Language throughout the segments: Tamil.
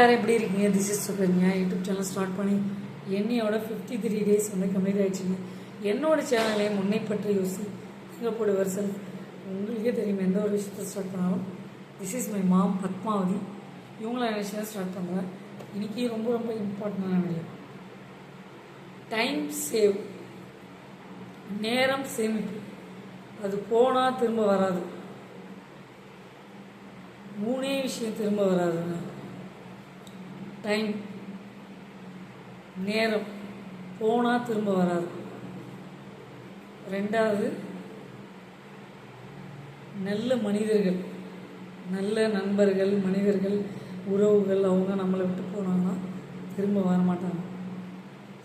எல்லாரும் எப்படி இருக்கீங்க? This is Sukanya YouTube channel start பண்ணி என்னையோட ஃபிஃப்டி த்ரீ டேஸ் வந்து கம்ப்ளீட் ஆயிடுச்சுங்க. என்னோட சேனலே முன்னே பற்றி யோசி. சிங்கப்பூர் வருசல் உங்களுக்கே தெரியும் எந்த ஒரு விஷயத்தை ஸ்டார்ட் பண்ணாலும். This is my mom Padmavathi. இவங்கள விஷயம் ஸ்டார்ட் பண்ணுவேன் இன்றைக்கி ரொம்ப ரொம்ப இம்பார்ட்டண்டான வீடியோ டைம் சேவ் நேரம் சேமிப்பு. அது போனால் திரும்ப வராது. மூணே விஷயம் திரும்ப வராதுங்க. டைம் நேரம் போனால் திரும்ப வராது. ரெண்டாவது நல்ல மனிதர்கள் நல்ல நண்பர்கள் மனிதர்கள் உறவுகள் அவங்க நம்மளை விட்டு போனாங்கன்னா திரும்ப வர மாட்டாங்க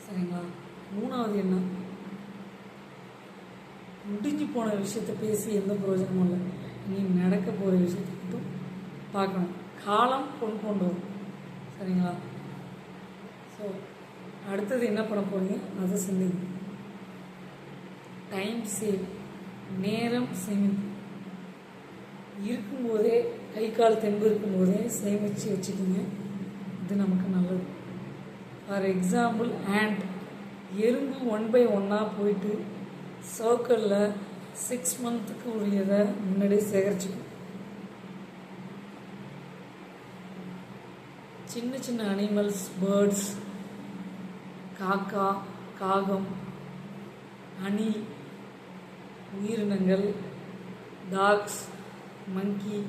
சரிங்களா? மூணாவது என்ன? முடிஞ்சு போன விஷயத்தை பேசி எந்த பிரயோஜனமும் இல்லை. நீ நடக்க போகிற விஷயத்தை மட்டும் பார்க்கணும். காலம் கொண்டு கொண்டு வரும். சரிங்களா? ஸோ அடுத்தது என்ன பண்ண போகிறீங்க அதை சிந்திங்க. டைம் சேவ் நேரம் சேமிப்பு. இருக்கும்போதே கை கால் தெம்பு இருக்கும்போதே சேமித்து வச்சுக்கோங்க. இது நமக்கு நல்லது. ஃபார் எக்ஸாம்பிள் ஆண்ட் எறும்பு ஒன் பை ஒன்னாக போயிட்டு சர்க்கிளில் சிக்ஸ் மந்த்துக்கு உரியதை முன்னாடியே சேகரிச்சுக்கும். சின்ன சின்ன அனிமல்ஸ் பேர்ட்ஸ் காக்கா காகம் அணில் உயிரினங்கள் டாக்ஸ் மங்கி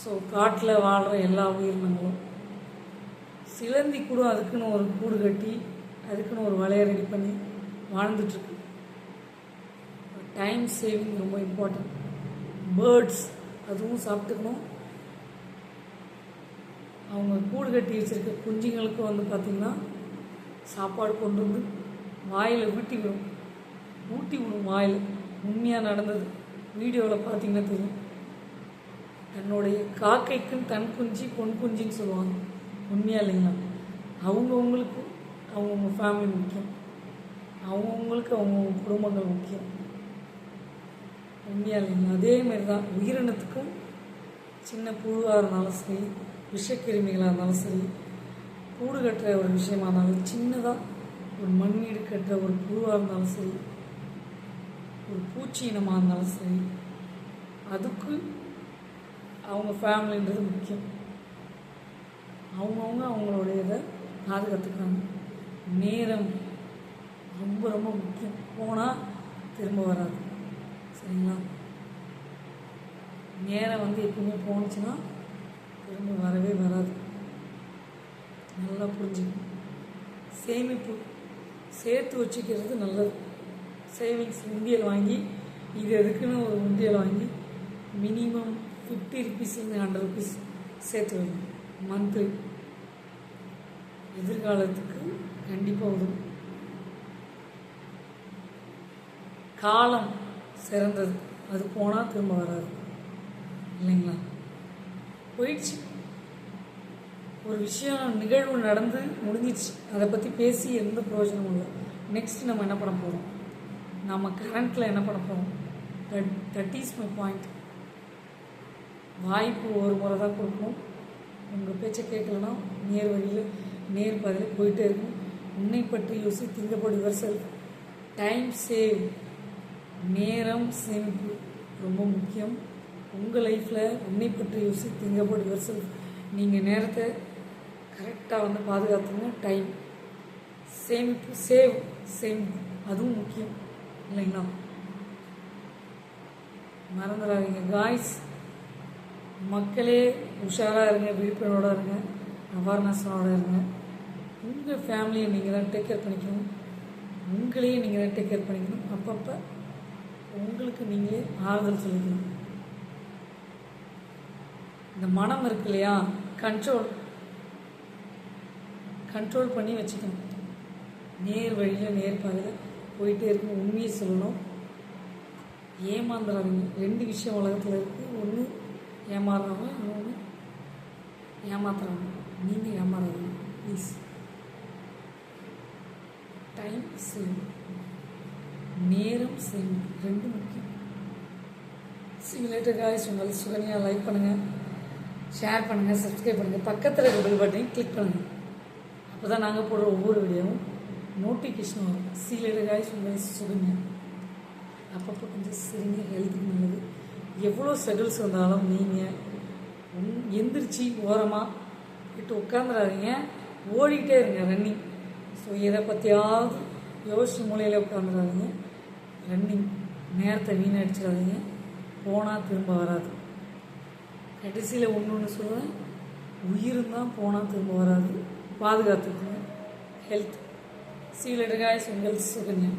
ஸோ காட்டில் வாழ்கிற எல்லா உயிரினங்களும். சிலந்தி கூட அதுக்குன்னு ஒரு கூடு கட்டி அதுக்குன்னு ஒரு வலையை ரெடி பண்ணி வாழ்ந்துட்டுருக்கு. டைம் சேவிங் ரொம்ப இம்பார்ட்டன்ட் பேர்ட்ஸ் அதுவும் சாப்பிட்டுக்கணும். அவங்க கூடு கட்டி வச்சுருக்க குஞ்சுங்களுக்கும் வந்து பார்த்திங்கன்னா சாப்பாடு கொண்டு வந்து வாயில் ஊட்டி விடும். ஊட்டி விடும் வாயில். உண்மையாக நடந்தது. வீடியோவில் பார்த்தீங்கன்னா தெரியும். தன்னுடைய காக்கைக்குன்னு தன் குஞ்சு பொன் குஞ்சின்னு சொல்லுவாங்க. உண்மையாக இல்லைங்களா? அவங்கவுங்களுக்கு அவங்கவுங்க ஃபேமிலி முக்கியம். அவங்கவுங்களுக்கு அவங்கவுங்க குடும்பங்கள் முக்கியம். உண்மையாக இல்லைங்களா? அதேமாரி தான் உயிரினத்துக்கும் சின்ன புழுவாக இருந்தாலும் சரி விஷக்கிருமிகளாக இருந்தாலும் சரி கூடு கட்டுற ஒரு விஷயமா இருந்தாலும் சின்னதாக ஒரு மண்ணீடு கட்டுற ஒரு புழுவாக இருந்தாலும் சரி ஒரு பூச்சி இனமாக இருந்தாலும் சரி அதுக்கு அவங்க ஃபேமிலின்றது முக்கியம். அவங்கவுங்க அவங்களுடைய இதை பாதுகாத்துக்கிறாங்க நேரம் ரொம்ப ரொம்ப முக்கியம். போனால் திரும்ப வராது. சரிங்களா? நேரம் வந்து எப்பவுமே போணுச்சுன்னா திரும்ப வரவே வராது நல்லா புரிஞ்சுக்கணும் சேமிப்பு சேர்த்து வச்சுக்கிறது நல்லது. சேவிங்ஸ் உண்டியல் வாங்கி இது எதுக்குன்னு ஒரு உண்டியல் வாங்கி மினிமம் ஃபிஃப்டி ருபீஸ்லேருந்து ஹண்ட்ரட் ருபீஸ் சேர்த்து வைங்க. மந்த்லி எதிர்காலத்துக்கு கண்டிப்பாக உதவும். காலம் சிறந்தது. அது போனால் திரும்ப வராது. இல்லைங்களா? போயிடுச்சு. ஒரு விஷயம் நிகழ்வு நடந்து முடிஞ்சிச்சு அதை பற்றி பேசி எந்த பிரயோஜனமும் இல்லை. நெக்ஸ்ட் நம்ம என்ன பண்ண போகிறோம் நம்ம கரண்ட்டில் என்ன பண்ண போகிறோம் that that is my point வாய்ப்பு ஒரு முறை தான் கொடுக்கணும். உங்கள் பேச்சை கேட்கலன்னா நேர் வழியில் நேர் பதில் போயிட்டே இருக்கும் உன்னை பற்றி யோசி திங்கப்படி யுவர் டைம் சேவ் நேரம் சேமிப்பு ரொம்ப முக்கியம். உங்கள் லைஃப்பில் உன்னை பற்றி யோசி திங்கப்படி யுவர் நீங்கள் நேரத்தை கரெக்டாக வந்து பாதுகாத்துங்க டைம் சேமிப்பு சேவ் சேம் அதுவும் முக்கியம். இல்லைங்களா? மறந்துடாதீங்க. காய்ஸ் மக்களே உஷாராக இருங்க விழிப்புணர்வோட இருங்க அவேர்னஸோட இருங்க. உங்கள் ஃபேமிலியை நீங்கள் தான் டேக் கேர் பண்ணிக்கணும். உங்களையும் நீங்கள் தான் டேக் கேர் பண்ணிக்கணும். அப்பப்போ உங்களுக்கு நீங்களே ஆறுதல் சொல்லிக்கணும். இந்த மனம் இருக்கு இல்லையா? கண்ட்ரோல் கண்ட்ரோல் பண்ணி வச்சுக்கணும். நேர் வழியில் நேர் பாதையில் போயிட்டே இருக்கணும். உண்மையை சொல்லணும். ஏமாந்துடாதீங்க ரெண்டு விஷயம் உலகத்தில் இருக்குது ஒன்று ஏமாறுறவங்க இன்னொன்று ஏமாத்துறவங்க. நீங்கள் ஏமாறாதீங்க. ப்ளீஸ் டைம் சேவ் நேரம் சேவ் ரெண்டு முக்கியம். சிமுலேட்டர் காய்ஸ் உங்களுக்கு சுகன்யா லைக் பண்ணுங்கள் ஷேர் பண்ணுங்கள் சப்ஸ்கிரைப் பண்ணுங்கள் பக்கத்தில் இருக்க பெல் பட்டனையும் கிளிக் பண்ணுங்கள் அப்போ தான் நாங்கள் போடுற ஒவ்வொரு வீடியோவும் நோட்டிஃபிகேஷன் வரும். சீலடு காய்ஸ் உங்கள் சுடுங்க. அப்பப்போ கொஞ்சம் சரிங்க ஹெல்த்துக்கு நல்லது. எவ்வளோ ஸ்ட்ரகிள்ஸ் வந்தாலும் நீங்கள் எந்திரிச்சு ஓரமாக விட்டு உட்காந்துடாதீங்க ஓடிக்கிட்டே இருங்க ரன்னிங் ஸோ எதை பற்றியாவது யோசிச்சு மூலையில் உட்காந்துடாதீங்க ரன்னிங் நேரத்தை வீணடிச்சிடாதீங்க. போனால் திரும்ப வராது. கடைசியில் ஒன்று ஒன்று சொல்லுவேன். உயிரும் தான் போனால் திரும்ப வராது. பாதுகாத்துக்குங்க ஹெல்த் சீலடுகாய் உங்கள் சுகன்யா.